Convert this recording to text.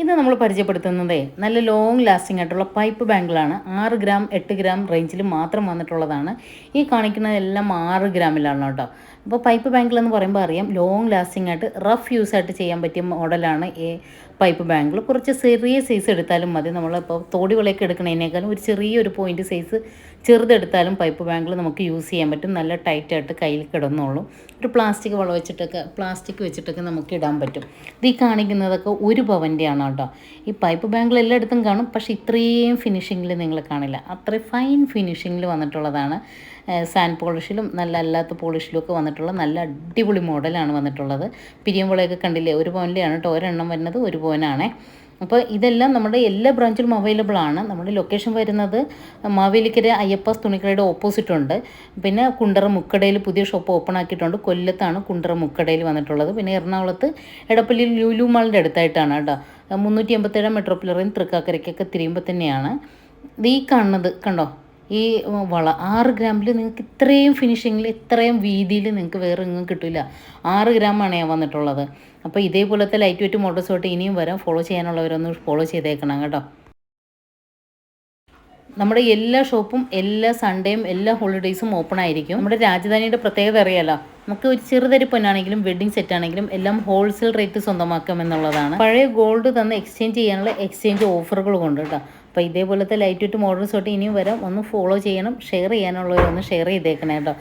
ഇത് നമ്മൾ പരിചയപ്പെടുത്തുന്നതേ നല്ല ലോങ് ലാസ്റ്റിംഗ് ആയിട്ടുള്ള പൈപ്പ് ബാങ്കിളാണ് ആറ് ഗ്രാം എട്ട് ഗ്രാം റേഞ്ചിൽ മാത്രം വന്നിട്ടുള്ളതാണ്. ഈ കാണിക്കുന്നതെല്ലാം ആറ് ഗ്രാമിലാണ് കേട്ടോ. അപ്പോൾ പൈപ്പ് ബാങ്കിൾ എന്ന് പറയുമ്പോൾ അറിയാം ലോങ് ലാസ്റ്റിംഗ് ആയിട്ട് റഫ് യൂസ് ആയിട്ട് ചെയ്യാൻ പറ്റിയ മോഡലാണ് ഈ പൈപ്പ് ബാങ്കിൾ കുറച്ച് ചെറിയ സൈസ് എടുത്താലും മതി. നമ്മളിപ്പോൾ തോടി എടുക്കുന്നതിനേക്കാളും ഒരു ചെറിയൊരു പോയിന്റ് സൈസ് ചെറുതെടുത്താലും പൈപ്പ് ബാങ്കിൾ നമുക്ക് യൂസ് ചെയ്യാൻ പറ്റും. നല്ല ടൈറ്റായിട്ട് കയ്യിൽ കിടന്നോളും. ഒരു പ്ലാസ്റ്റിക് വള വെച്ചിട്ടൊക്കെ പ്ലാസ്റ്റിക് വെച്ചിട്ടൊക്കെ നമുക്ക് ഇടാൻ പറ്റും. ഇത് ഈ കാണിക്കുന്നതൊക്കെ ഒരു പവന്റെയാണ് കേട്ടോ. ഈ പൈപ്പ് ബാങ്കിൾ എല്ലായിടത്തും കാണും. പക്ഷേ ഇത്രയും ഫിനിഷിങ്ങിൽ നിങ്ങൾ കാണില്ല. അത്ര ഫൈൻ ഫിനിഷിങ്ങിൽ വന്നിട്ടുള്ളതാണ്. സാൻഡ് പോളിഷിലും നല്ല അല്ലാത്ത പോളിഷിലും ഒക്കെ വന്നിട്ടുള്ള നല്ല അടിപൊളി മോഡലാണ് വന്നിട്ടുള്ളത്. പിരിയമ്പളയൊക്കെ കണ്ടില്ലേ? ഒരു പവന്റെയാണ് കേട്ടോ. ഒരെണ്ണം വരുന്നത് ഒരു പവനാണേ അപ്പോൾ ഇതെല്ലാം നമ്മുടെ എല്ലാ ബ്രാഞ്ചിലും അവൈലബിൾ ആണ്. നമ്മുടെ ലൊക്കേഷൻ വരുന്നത് മാവേലിക്കര അയ്യപ്പാസ് തുണിക്കടയുടെ ഓപ്പോസിറ്റ് ഉണ്ട്. പിന്നെ കുണ്ടറ മുക്കടയിൽ പുതിയ ഷോപ്പ് ഓപ്പൺ ആക്കിയിട്ടുണ്ട്. കൊല്ലത്താണ് കുണ്ടറ മുക്കടയിൽ വന്നിട്ടുള്ളത്. പിന്നെ എറണാകുളത്ത് എടപ്പള്ളിയിൽ ലുലു മാളിന്റെ അടുത്തായിട്ടാണ് കേട്ടോ. മുന്നൂറ്റി എൺപത്തേഴാം മെട്രോപ്പൊളിയറിൻ തൃക്കാക്കരയ്ക്കൊക്കെ തിരിയുമ്പോൾ തന്നെയാണ്. ഇത് ഈ കാണുന്നത് കണ്ടോ? ഈ വള ആറ് ഗ്രാമിൽ നിങ്ങൾക്ക് ഇത്രയും ഫിനിഷിങ്ങിൽ ഇത്രയും വീതിയിൽ നിങ്ങൾക്ക് വേറെ എങ്ങും കിട്ടില്ല ആറ് ഗ്രാമാണ് ഞാൻ വന്നിട്ടുള്ളത്. അപ്പോൾ ഇതേപോലത്തെ ലൈറ്റ് വെയിറ്റ് മോട്ടോസോട്ട് ഇനിയും വരാം. ഫോളോ ചെയ്യാനുള്ളവരൊന്ന് ഫോളോ ചെയ്തേക്കണം കേട്ടോ. നമ്മുടെ എല്ലാ ഷോപ്പും എല്ലാ സൺഡേയും എല്ലാ ഹോളിഡേയ്സും ഓപ്പൺ ആയിരിക്കും. നമ്മുടെ രാജധാനിയുടെ പ്രത്യേകത അറിയാലോ? നമുക്ക് ഒരു ചെറുതരി പൊന്നാണെങ്കിലും വെഡ്ഡിംഗ് സെറ്റ് ആണെങ്കിലും എല്ലാം ഹോൾസെയിൽ റേറ്റ് സ്വന്തമാക്കാം എന്നുള്ളതാണ്. പഴയ ഗോൾഡ് തന്ന് എക്സ്ചേഞ്ച് ചെയ്യാനുള്ള എക്സ്ചേഞ്ച് ഓഫറുകൾ കൊണ്ട് കേട്ടോ. അപ്പോൾ ഇതേപോലത്തെ ലൈറ്റ് ടു മോഡൽസ് തൊട്ട് ഇനിയും വരാം. ഒന്ന് ഫോളോ ചെയ്യണം. ഷെയർ ചെയ്യാനുള്ളവരൊന്ന് ഷെയർ ചെയ്തേക്കണേ കേട്ടോ